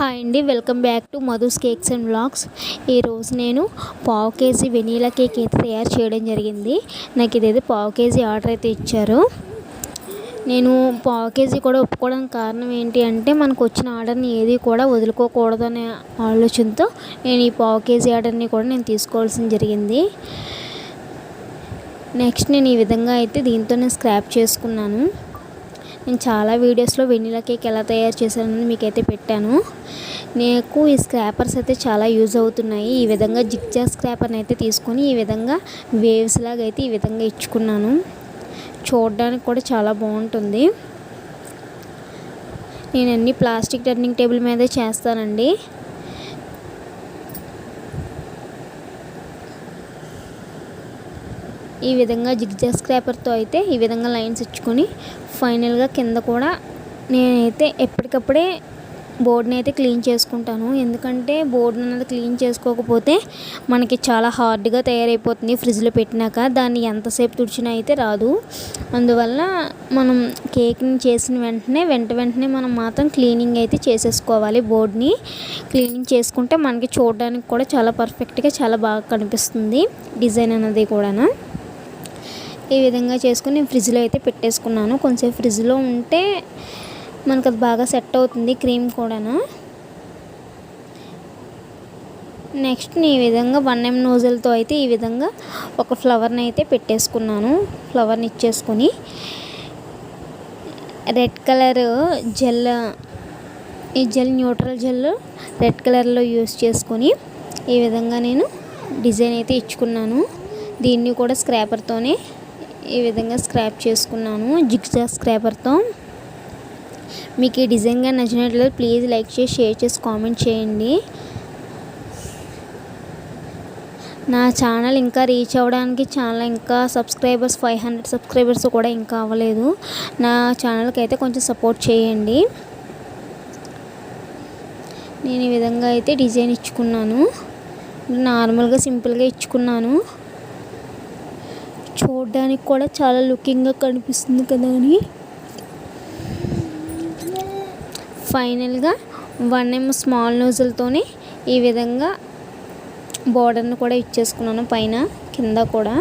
Hi అండి welcome back to Madhu's cakes and blogs ఈరోజు నేను పావు కేజీ వెనీలా కేక్ అయితే తయారు చేయడం జరిగింది. నాకు ఇదైతే పావు కేజీ ఆర్డర్ అయితే ఇచ్చారు. నేను పావు కేజీ కూడా ఒప్పుకోవడానికి కారణం ఏంటి అంటే మనకు వచ్చిన ఆర్డర్ని ఏది కూడా వదులుకోకూడదు అనే ఆలోచనతో నేను ఈ పావు కేజీ ఆర్డర్ని కూడా నేను తీసుకోవాల్సి జరిగింది. నెక్స్ట్ నేను ఈ విధంగా అయితే దీంతో నేను స్క్రాప్ చేసుకున్నాను. నేను చాలా వీడియోస్లో వెనీలా కేక్ ఎలా తయారు చేశానని మీకైతే పెట్టాను. నాకు ఈ స్క్రాపర్స్ అయితే చాలా యూజ్ అవుతున్నాయి. ఈ విధంగా జిగ్జా స్క్రాపర్ని అయితే తీసుకొని ఈ విధంగా వేవ్స్ లాగా అయితే ఈ విధంగా ఇచ్చుకున్నాను. చూడడానికి కూడా చాలా బాగుంటుంది. నేను అన్ని ప్లాస్టిక్ టర్నింగ్ టేబుల్ మీదే చేస్తానండి. ఈ విధంగా జిగ్జా స్క్రాపర్తో అయితే ఈ విధంగా లైన్స్ ఇచ్చుకొని ఫైనల్గా కింద కూడా నేనైతే ఎప్పటికప్పుడే బోర్డుని అయితే క్లీన్ చేసుకుంటాను. ఎందుకంటే బోర్డుని అనేది క్లీన్ చేసుకోకపోతే మనకి చాలా హార్డ్గా తయారైపోతుంది ఫ్రిడ్జ్లో పెట్టినాక. దాన్ని ఎంతసేపు తుడిచినా అయితే రాదు. అందువల్ల మనం కేక్ని చేసిన వెంటనే వెంట వెంటనే మనం మాత్రం క్లీనింగ్ అయితే చేసేసుకోవాలి బోర్డ్ని. క్లీనింగ్ చేసుకుంటే మనకి చూడడానికి కూడా చాలా పర్ఫెక్ట్గా చాలా బాగా కనిపిస్తుంది డిజైన్ అనేది కూడా ఈ విధంగా చేసుకుని నేను ఫ్రిడ్జ్లో అయితే పెట్టేసుకున్నాను. కొంచెం ఫ్రిడ్జ్లో ఉంటే మనకు అది బాగా సెట్ అవుతుంది క్రీమ్ కూడాను. నెక్స్ట్ ఈ విధంగా వన్ ఎం నోజల్తో అయితే ఈ విధంగా ఒక ఫ్లవర్ని అయితే పెట్టేసుకున్నాను. ఫ్లవర్ని ఇచ్చేసుకొని రెడ్ కలర్ జెల్ ఈ జెల్ న్యూట్రల్ జెల్ రెడ్ కలర్లో యూస్ చేసుకొని ఈ విధంగా నేను డిజైన్ అయితే ఇచ్చుకున్నాను. దీన్ని కూడా స్క్రాపర్తోనే ఈ విధంగా స్క్రాప్ చేసుకున్నాను జిగ్జా స్క్రాపర్తో మీకు ఈ డిజైన్గా నచ్చినట్లయితే ప్లీజ్ లైక్ చేసి షేర్ చేసి కామెంట్ చేయండి. నా ఛానల్ ఇంకా రీచ్ అవ్వడానికి ఛానల్ ఇంకా సబ్స్క్రైబర్స్ ఫైవ్ హండ్రెడ్ సబ్స్క్రైబర్స్ కూడా ఇంకా అవ్వలేదు. నా ఛానల్కి అయితే కొంచెం సపోర్ట్ చేయండి. నేను ఈ విధంగా అయితే డిజైన్ ఇచ్చుకున్నాను. నార్మల్గా సింపుల్గా ఇచ్చుకున్నాను. చూడడానికి కూడా చాలా లుకింగ్గా కనిపిస్తుంది కదా అని. ఫైనల్గా వన్ ఎం స్మాల్ నోజులతోనే ఈ విధంగా బోర్డర్ని కూడా ఇచ్చేసుకున్నాను పైన కింద కూడా.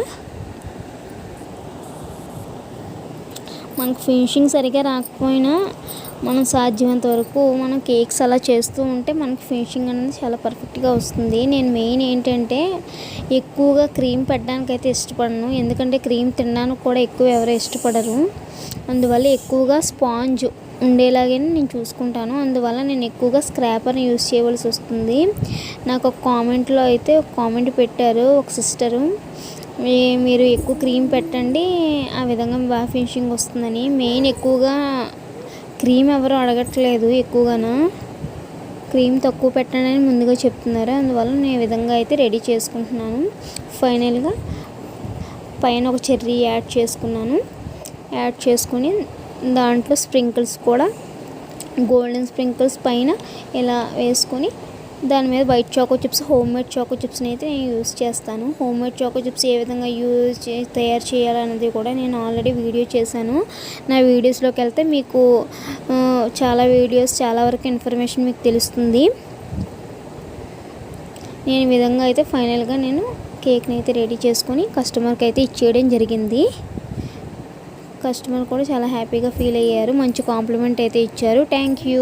మనకు ఫినిషింగ్ సరిగా రాకపోయినా మనం సాధ్యమైనంత వరకు మనం కేక్స్ అలా చేస్తూ ఉంటే మనకు ఫినిషింగ్ అనేది చాలా పర్ఫెక్ట్గా వస్తుంది. నేను మెయిన్ ఏంటంటే ఎక్కువగా క్రీమ్ పెట్టడానికి అయితే ఇష్టపడను. ఎందుకంటే క్రీమ్ తినడానికి కూడా ఎక్కువ ఎవరు ఇష్టపడరు. అందువల్ల ఎక్కువగా స్పాంజ్ ఉండేలాగే నేను చూసుకుంటాను. అందువల్ల నేను ఎక్కువగా స్క్రాపర్ని యూస్ చేయవలసి వస్తుంది. నాకు ఒక కామెంట్లో అయితే ఒక కామెంట్ పెట్టారు ఒక సిస్టరు మీరు ఎక్కువ క్రీమ్ పెట్టండి ఆ విధంగా బాగా ఫినిషింగ్ వస్తుందని. మెయిన్ ఎక్కువగా క్రీమ్ ఎవరు అడగట్లేదు ఎక్కువగాను. క్రీమ్ తక్కువ పెట్టండి అని ముందుగా చెప్తున్నారు. అందువల్ల నేను ఈ విధంగా అయితే రెడీ చేసుకుంటున్నాను. ఫైనల్గా పైన ఒక చెర్రీ యాడ్ చేసుకున్నాను. యాడ్ చేసుకొని దాంట్లో స్ప్రింకిల్స్ కూడా గోల్డెన్ స్ప్రింకిల్స్ పైన ఇలా వేసుకొని దాని మీద white choco chips homemade choco చిప్స్ని అయితే నేను యూస్ చేస్తాను. హోమ్ మేడ్ చాకో చిప్స్ ఏ విధంగా యూజ్ చే తయారు చేయాలన్నది కూడా నేను ఆల్రెడీ వీడియో చేశాను. నా వీడియోస్లోకి వెళ్తే మీకు చాలా వీడియోస్ చాలా వరకు ఇన్ఫర్మేషన్ మీకు తెలుస్తుంది. నేను ఈ విధంగా అయితే ఫైనల్గా నేను కేక్ని అయితే రెడీ చేసుకొని కస్టమర్కి అయితే ఇచ్చేయడం జరిగింది. కస్టమర్ కూడా చాలా హ్యాపీగా ఫీల్ అయ్యారు. మంచి కాంప్లిమెంట్ అయితే ఇచ్చారు. Thank you.